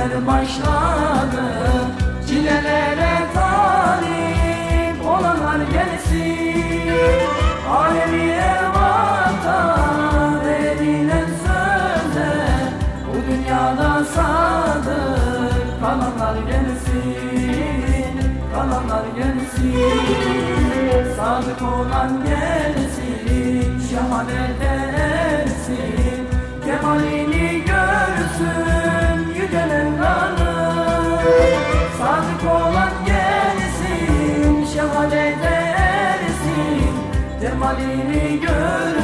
sefer başladı Çilelere talip olanlar gelsin. Alemi ervata verilen söze Bu dünyada sadık kalanlar gelsin Kalanlar gelsin. Sadık olan gelsin Şehadet ersin Kemalini Kemalini görsün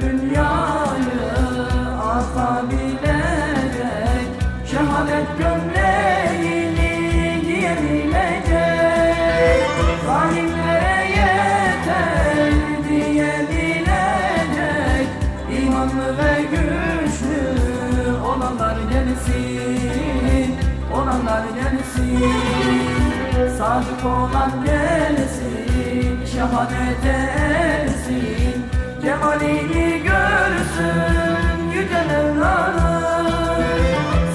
Dünyayı atabilecek Şehadet gömleğini giyebilecek Zalimlere yeter diyebilecek İmanlı ve güçlü olanlar gelsin Olanlar gelsin. Sadık olan gelsin Şehadet ersin Cemalini görsün Yüce Mevla'nın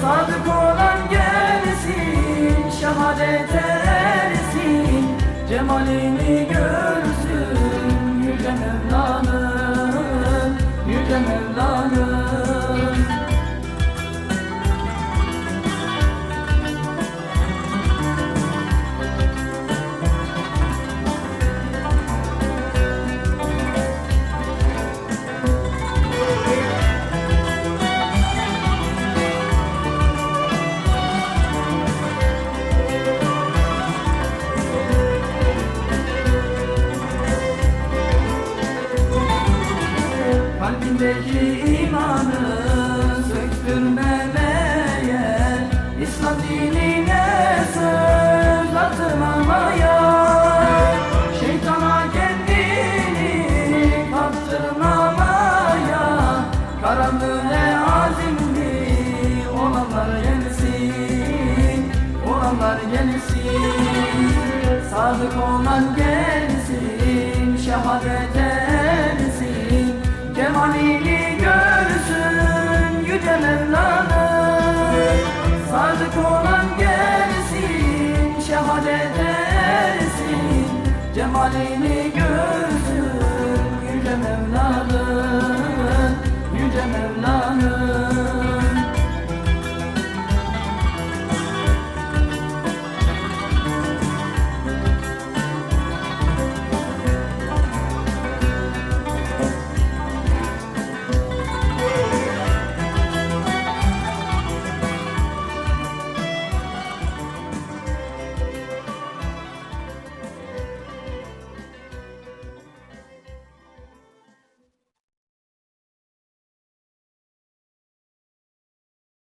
Sadık olan gelsin Şehadet ersin Cemalini görsün Yüce Mevla'nın Yüce Mevla'nın Kalbindeki imanı söktürmemeye İslam dinine söz atmamaya Şeytana kendini kaptırmamaya Karanlığı ve azimli olanlar gelsin Olanlar gelsin. Sadık olan Cemalini gözüm Yüce Mevla'nın Yüce Mevla'nın.